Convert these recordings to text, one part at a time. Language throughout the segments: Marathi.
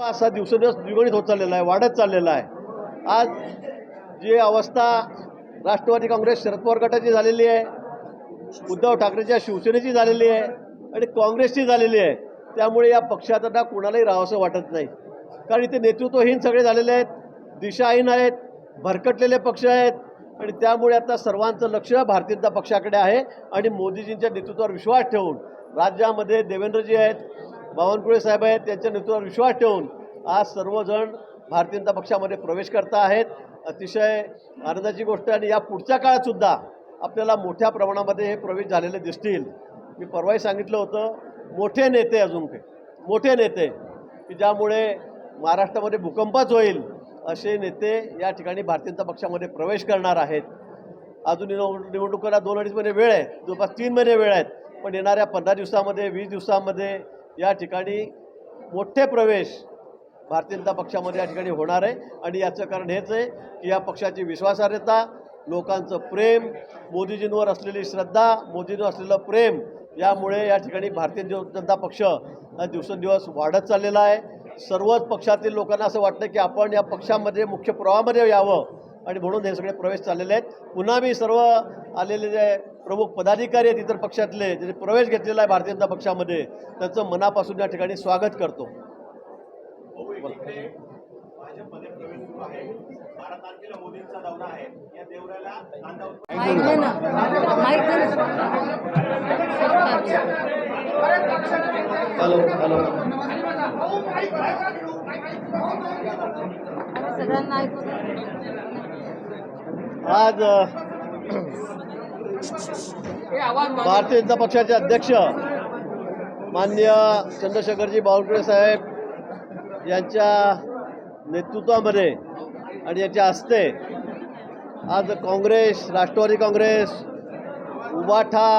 असा दिवसेंदिवस द्विगणित होत चाललेला आहे वाढत चाललेला आहे. आज जी अवस्था राष्ट्रवादी काँग्रेस शरद पवार गटाची झालेली आहे उद्धव ठाकरेच्या शिवसेनेची झालेली आहे आणि काँग्रेसची झालेली आहे त्यामुळे या पक्षात कुणालाही राहावंसं वाटत नाही. कारण इथे नेतृत्वहीन सगळे झालेले आहेत दिशाहीन आहेत भरकटलेले पक्ष आहेत आणि त्यामुळे आता सर्वांचं लक्ष भारतीय जनता पक्षाकडे आहे आणि मोदीजींच्या नेतृत्वावर विश्वास ठेवून राज्यामध्ये देवेंद्रजी आहेत बावनकुळे साहेब आहेत त्यांच्या नेतृत्वावर विश्वास ठेवून आज सर्वजण भारतीय जनता पक्षामध्ये प्रवेश करता आहेत. अतिशय आनंदाची गोष्ट आणि या पुढच्या काळातसुद्धा आपल्याला मोठ्या प्रमाणामध्ये हे प्रवेश झालेले दिसतील. मी परवाही सांगितलं होतं मोठे नेते अजून काही मोठे नेते की ज्यामुळे महाराष्ट्रामध्ये भूकंपच होईल असे नेते या ठिकाणी भारतीय जनता पक्षामध्ये प्रवेश करणार आहेत. अजून निवडणुकीला दोन अडीच महिने वेळ आहे जवळपास तीन महिने वेळ आहेत पण येणाऱ्या पंधरा दिवसामध्ये वीस दिवसामध्ये या ठिकाणी मोठे प्रवेश भारतीय जनता पक्षामध्ये या ठिकाणी होणार आहे. आणि याचं कारण हेच आहे की या पक्षाची विश्वासार्हता लोकांचं प्रेम मोदीजींवर असलेली श्रद्धा मोदींवर असलेलं प्रेम यामुळे या ठिकाणी भारतीय जनता पक्ष हा दिवसेंदिवस वाढत चाललेला आहे. सर्वच पक्षातील लोकांना असं वाटतं की आपण या पक्षामध्ये मुख्य प्रवाहामध्ये यावं. आणि म्हणून हे सगळे प्रवेश चाललेले आहेत. पुन्हा मी सर्व आलेले जे प्रमुख पदाधिकारी आहेत इतर पक्षातले ज्यांनी प्रवेश घेतलेला आहे भारतीय जनता पक्षामध्ये त्यांचं मनापासून या ठिकाणी स्वागत करतो. Hello hello. सगळ्यांना ऐकू दे. आज भारतीय जनता पक्षाचे अध्यक्ष माननीय चंद्रशेखरजी बावनकुळे साहेब यांच्या नेतृत्वामध्ये आणि याच्या हस्ते आज काँग्रेस राष्ट्रवादी काँग्रेस उबाठा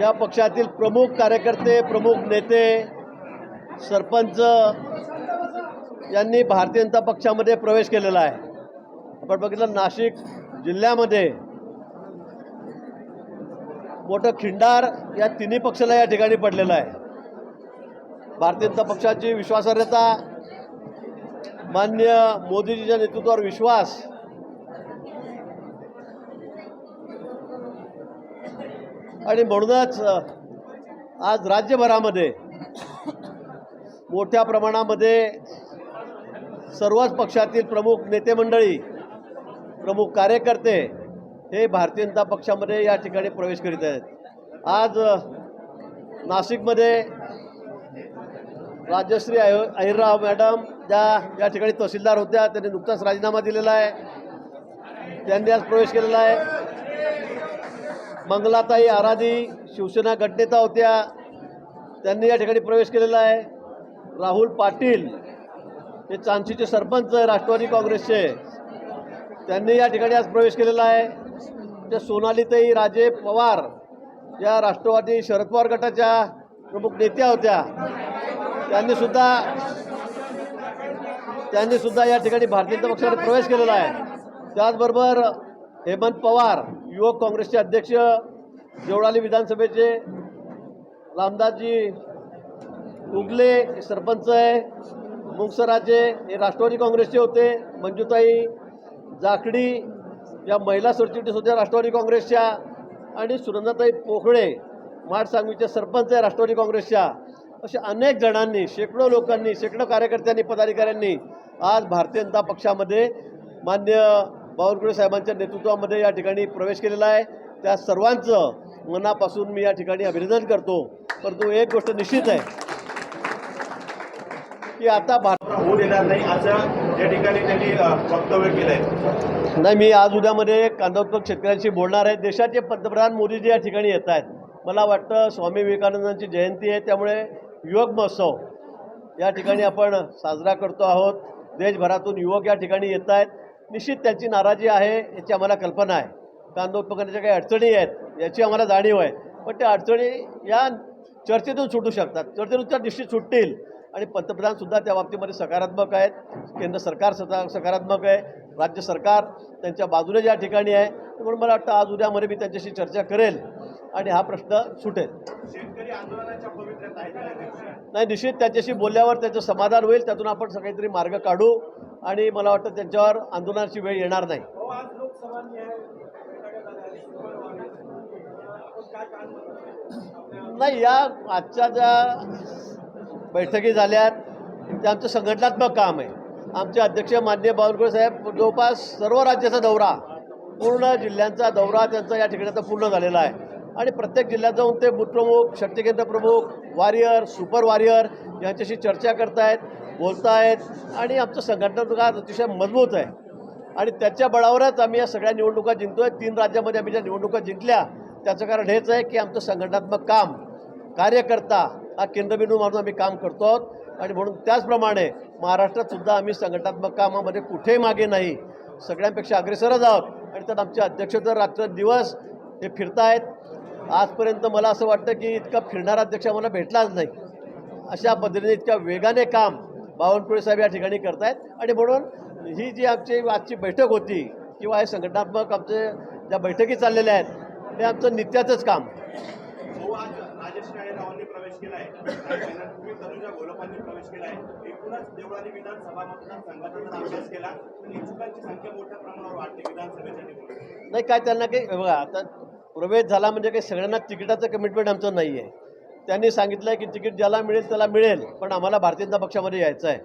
या पक्षातील प्रमुख कार्यकर्ते प्रमुख नेते सरपंच यांनी भारतीय जनता पक्षामध्ये प्रवेश केलेला आहे. आपण बघितलं नाशिक जिल्ह्यामध्ये मोठं खिंडार या तिन्ही पक्षाला या ठिकाणी पडलेलं आहे. भारतीय जनता पक्षाची विश्वासार्हता मान्य मोदीजीच्या नेतृत्वावर विश्वास आणि म्हणूनच आज राज्यभरामध्ये मोठ्या प्रमाणामध्ये सर्वच पक्षातील प्रमुख नेते मंडळी प्रमुख कार्यकर्ते हे भारतीय जनता पक्षामध्ये या ठिकाणी प्रवेश करीत आहेत. आज नाशिकमध्ये राजश्री अहि अहिरराव मॅडम ज्या या ठिकाणी तहसीलदार होत्या त्यांनी नुकताच राजीनामा दिलेला आहे. त्यांनी आज प्रवेश केलेला आहे. मंगलाताई आराधी शिवसेना गटनेता होत्या त्यांनी या ठिकाणी प्रवेश केलेला आहे. राहुल पाटील हे चांदशीचे सरपंच आहे राष्ट्रवादी काँग्रेसचे. त्यांनी या ठिकाणी आज प्रवेश केलेला आहे. त्या सोनालीताई राजे पवार या राष्ट्रवादी शरद पवार गटाच्या प्रमुख नेत्या होत्या. त्यांनी सुद्धा त्यांनी सुद्धा या ठिकाणी भारतीय जनता पक्षामध्ये प्रवेश केलेला आहे. त्याचबरोबर हेमंत पवार युवक काँग्रेसचे अध्यक्ष देवळाली विधानसभेचे रामदासजी उगले सरपंच आहे. मुंगसराचे हे राष्ट्रवादी काँग्रेसचे होते. मंजुताई जाखडी या महिला सरचिटणीस होत्या राष्ट्रवादी काँग्रेसच्या. आणि सुरंदाताई पोखळे माठ सांगवीचे सरपंच आहे राष्ट्रवादी काँग्रेसच्या. अशा अनेक जणांनी शेकडो लोकांनी शेकडो कार्यकर्त्यांनी पदाधिकाऱ्यांनी आज भारतीय जनता पक्षामध्ये मान्य बावनकुळे साहेबांच्या नेतृत्वामध्ये या ठिकाणी प्रवेश केलेला आहे. त्या सर्वांचं मनापासून मी या ठिकाणी अभिनंदन करतो. परंतु एक गोष्ट निश्चित आहे. की आता भारत होऊ देणार नाही असं या ठिकाणी त्यांनी वक्तव्य केलंय. नाही मी आज उद्यामध्ये कांदा उत्पादक शेतकऱ्यांशी बोलणार आहे. देशाचे पंतप्रधान मोदीजी या ठिकाणी येत आहेत. मला वाटतं स्वामी विवेकानंदांची जयंती आहे त्यामुळे युवक महोत्सव या ठिकाणी आपण साजरा करतो आहोत. देशभरातून युवक या ठिकाणी येत आहेत. निश्चित त्यांची नाराजी आहे याची आम्हाला कल्पना आहे. कांदा उत्पादनाच्या काही अडचणी आहेत याची आम्हाला जाणीव आहे. पण त्या अडचणी या चर्चेतून सुटू शकतात. चर्चेतून त्या निश्चित सुटतील. आणि पंतप्रधानसुद्धा त्या बाबतीमध्ये सकारात्मक आहेत. केंद्र सरकार सता सकारात्मक आहे. राज्य सरकार त्यांच्या बाजूने या ठिकाणी आहे म्हणून मला वाटतं आज उद्यामध्ये मी त्यांच्याशी चर्चा करेल आणि हा प्रश्न सुटेल. नाही निश्चित त्याच्याशी बोलल्यावर त्याचं समाधान होईल. त्यातून आपण काहीतरी मार्ग काढू आणि मला वाटतं त्यांच्यावर आंदोलनाची वेळ येणार नाही. नाही या आजच्या ज्या बैठकी झाल्यात. ते आमचं संघटनात्मक काम आहे. आमचे अध्यक्ष मान्य बावनकुळे साहेब जवळपास सर्व राज्याचा दौरा पूर्ण जिल्ह्यांचा दौरा त्यांचा या ठिकाणाचा पूर्ण झालेला आहे. आणि प्रत्येक जिल्ह्यात जाऊन ते बूथ शक्तिकेंद्र प्रमुख वॉरियर सुपर वॉरियर यांच्याशी चर्चा करतायत बोलतायत. आणि आमचं संघटनात्मक अतिशय मजबूत आहे. आणि त्याच्या बळावरच आम्ही या सगळ्या निवडणुका जिंकतोय. तीन राज्यामध्ये आम्ही ज्या निवडणुका जिंकल्या त्याचं कारण हेच आहे की आमचं संघटनात्मक काम कार्यकर्ता हा केंद्रबिंदू मानून आम्ही काम करतो आहोत. आणि म्हणून त्याचप्रमाणे महाराष्ट्रातसुद्धा आम्ही संघटनात्मक कामामध्ये कुठेही मागे नाही. सगळ्यांपेक्षा अग्रेसरच आहोत. आणि त्यात आमचे अध्यक्ष तर रात्र दिवस हे फिरतायत. आजपर्यंत मला असं वाटतं की इतका फिरणारा अध्यक्ष आम्हाला भेटलाच नाही. अशा पद्धतीने इतक्या वेगाने काम बावनकुळे साहेब या ठिकाणी करतायत. आणि म्हणून ही जी आमची आजची बैठक होती किंवा हे संघटनात्मक आमचे ज्या बैठकी चाललेल्या आहेत ते आमचं नित्याचंच काम. आज राजेश रावांनी प्रवेश केला आहे. महिन्यांपूर्वी तनुजा गोलपांनी प्रवेश केला आहे. एकूणच देवळाने विधानसभा मतदारसंघाचा जर अभ्यास केला. तर इच्छुकांची संख्या मोठ्या प्रमाणावर वाढते विधानसभेच्या निवडणुकीत. नाही काय त्यांना काही बघा आता प्रवेश झाला म्हणजे काही सगळ्यांना तिकिटाचं कमिटमेंट आमचं नाही आहे त्यांनी सांगितलं आहे की तिकीट ज्याला मिळेल त्याला मिळेल पण आम्हाला भारतीय जनता पक्षामध्ये यायचं आहे.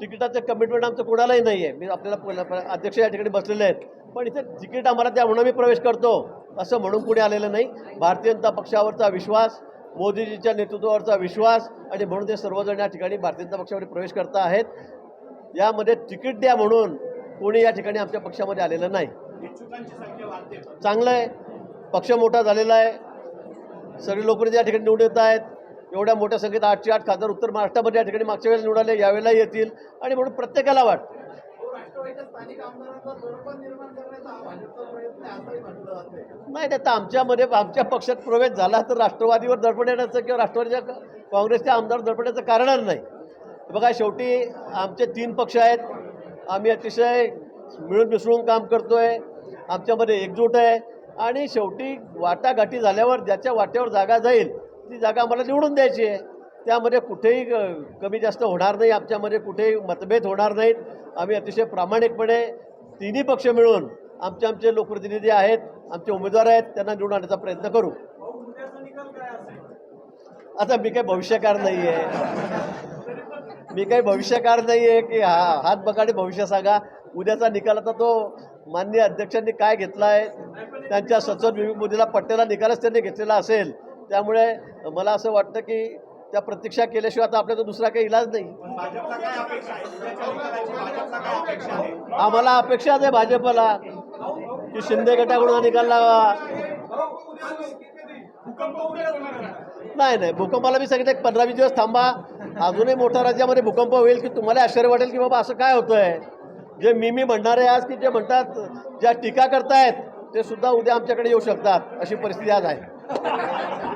तिकिटाचं कमिटमेंट आमचं कोणालाही नाही आहे मी आपल्याला अध्यक्ष या ठिकाणी बसलेले आहेत. पण इथे तिकीट आम्हाला त्या म्हणून मी प्रवेश करतो. असं म्हणून कुणी आलेलं नाही. भारतीय जनता पक्षावरचा विश्वास मोदीजीच्या नेतृत्वावरचा विश्वास आणि म्हणून ते सर्वजण या ठिकाणी भारतीय जनता पक्षामध्ये प्रवेश करता आहेत. यामध्ये तिकीट द्या म्हणून कोणी या ठिकाणी आमच्या पक्षामध्ये आलेलं नाही. चांगलं आहे. पक्ष मोठा झालेला आहे. सगळे लोक या ठिकाणी निवडून येत आहेत. एवढ्या मोठ्या संख्येत आठशे आठ खासदार उत्तर महाराष्ट्रामध्ये या ठिकाणी मागच्या वेळेला निवडाले यावेळेला येतील. आणि म्हणून प्रत्येकाला वाटतं नाही नाही आमच्यामध्ये आमच्या पक्षात प्रवेश झाला तर राष्ट्रवादीवर दडपण येण्याचं किंवा राष्ट्रवादीच्या काँग्रेसच्या आमदार दडपण्याचं कारणच नाही. बघा शेवटी आमचे तीन पक्ष आहेत. आम्ही अतिशय मिळून मिसळून काम करतोय. आमच्यामध्ये एकजूट आहे. आणि शेवटी वाटाघाटी झाल्यावर ज्याच्या वाट्यावर जागा जाईल ती जागा आम्हाला निवडून द्यायची आहे. त्यामध्ये कुठेही क- कमी जास्त होणार नाही आमच्यामध्ये कुठेही मतभेद होणार नाहीत. आम्ही अतिशय प्रामाणिकपणे तिन्ही पक्ष मिळून आमचे आमचे लोकप्रतिनिधी आहेत आमचे उमेदवार आहेत त्यांना निवडून आणण्याचा प्रयत्न करू. आता मी काही भविष्यकार नाही आहे मी काही भविष्यकार नाही आहे की हा हात बघाडे भविष्य सांगा. उद्याचा निकाल आता तो माननीय अध्यक्षांनी काय घेतला आहे त्यांच्या सचोट विवेक मोदीला पट्टेला निकालच त्यांनी घेतलेला असेल. त्यामुळे मला असं वाटतं की त्या प्रतीक्षा केल्याशिवाय आता आपल्याला दुसरा काही इलाज नाही. आम्हाला अपेक्षा आहे भाजपला की शिंदे गटाकडून निकाल लावा नाही नाही भूकंपाला मी सांगितलं एक पंधरा वीस दिवस थांबा. अजूनही मोठ्या राज्यामध्ये भूकंप होईल की तुम्हाला आश्चर्य वाटेल की बाबा असं काय होतंय? जे मी मी म्हणणारे आज की जे म्हणतात ज्या टीका करतायत ते सुद्धा उद्या आमच्याकडे येऊ शकतात अशी परिस्थिती आज आहे.